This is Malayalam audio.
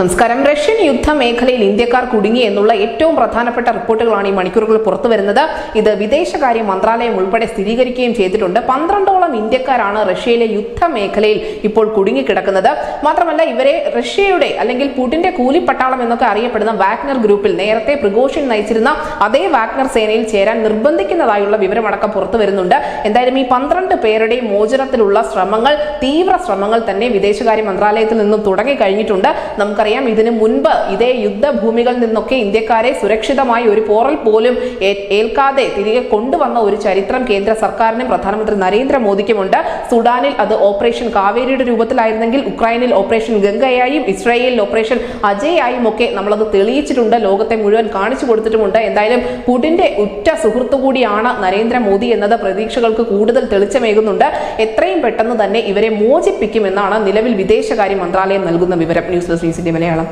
നമസ്കാരം. റഷ്യൻ യുദ്ധ മേഖലയിൽ ഇന്ത്യക്കാർ കുടുങ്ങി എന്നുള്ള ഏറ്റവും പ്രധാനപ്പെട്ട റിപ്പോർട്ടുകളാണ് ഈ മണിക്കൂറുകൾ പുറത്തു വരുന്നത്. ഇത് വിദേശകാര്യ മന്ത്രാലയം ഉൾപ്പെടെ സ്ഥിരീകരിക്കുകയും ചെയ്തിട്ടുണ്ട്. പന്ത്രണ്ടോളം ഇന്ത്യക്കാരാണ് റഷ്യയിലെ യുദ്ധ മേഖലയിൽ ഇപ്പോൾ കുടുങ്ങിക്കിടക്കുന്നത്. മാത്രമല്ല ഇവരെ റഷ്യയുടെ അല്ലെങ്കിൽ പുടിന്റെ കൂലിപ്പട്ടാളം എന്നൊക്കെ അറിയപ്പെടുന്ന വാഗ്നർ ഗ്രൂപ്പിൽ നേരത്തെ പ്രിഗോഷൻ നയിച്ചിരുന്ന അതേ വാഗ്നർ സേനയിൽ ചേരാൻ നിർബന്ധിക്കുന്നതായുള്ള വിവരമടക്കം പുറത്തു വരുന്നുണ്ട്. എന്തായാലും ഈ പന്ത്രണ്ട് പേരുടെ മോചനത്തിലുള്ള ശ്രമങ്ങൾ തീവ്ര ശ്രമങ്ങൾ തന്നെ വിദേശകാര്യ മന്ത്രാലയത്തിൽ നിന്നും തുടങ്ങി കഴിഞ്ഞിട്ടുണ്ട് നമുക്കറിയാം ഇതിനു മുൻപ് ഇതേ യുദ്ധഭൂമികളിൽ നിന്നൊക്കെ ഇന്ത്യക്കാരെ സുരക്ഷിതമായി ഒരു പോറൽ പോലും ഏൽക്കാതെ തിരികെ കൊണ്ടുവന്ന ഒരു ചരിത്രം കേന്ദ്ര സർക്കാരിനും പ്രധാനമന്ത്രി നരേന്ദ്രമോദിക്കുമുണ്ട്. സുഡാനിൽ അത് ഓപ്പറേഷൻ കാവേരിയുടെ രൂപത്തിലായിരുന്നെങ്കിൽ ഉക്രൈനിൽ ഓപ്പറേഷൻ ഗംഗയായും ഇസ്രായേലിൽ ഓപ്പറേഷൻ അജയായും ഒക്കെ നമ്മളത് തെളിയിച്ചിട്ടുണ്ട് ലോകത്തെ മുഴുവൻ കാണിച്ചു കൊടുത്തിട്ടുമുണ്ട്. എന്തായാലും പുടിന്റെ ഉറ്റ സുഹൃത്തു കൂടിയാണ് നരേന്ദ്രമോദി എന്നത് പ്രതീക്ഷകൾക്ക് കൂടുതൽ തെളിച്ചമേകുന്നുണ്ട്. എത്രയും പെട്ടെന്ന് തന്നെ ഇവരെ മോചിപ്പിക്കുമെന്നാണ് നിലവിൽ വിദേശകാര്യ മന്ത്രാലയം നൽകുന്ന വിവരം. News desk Malayalam.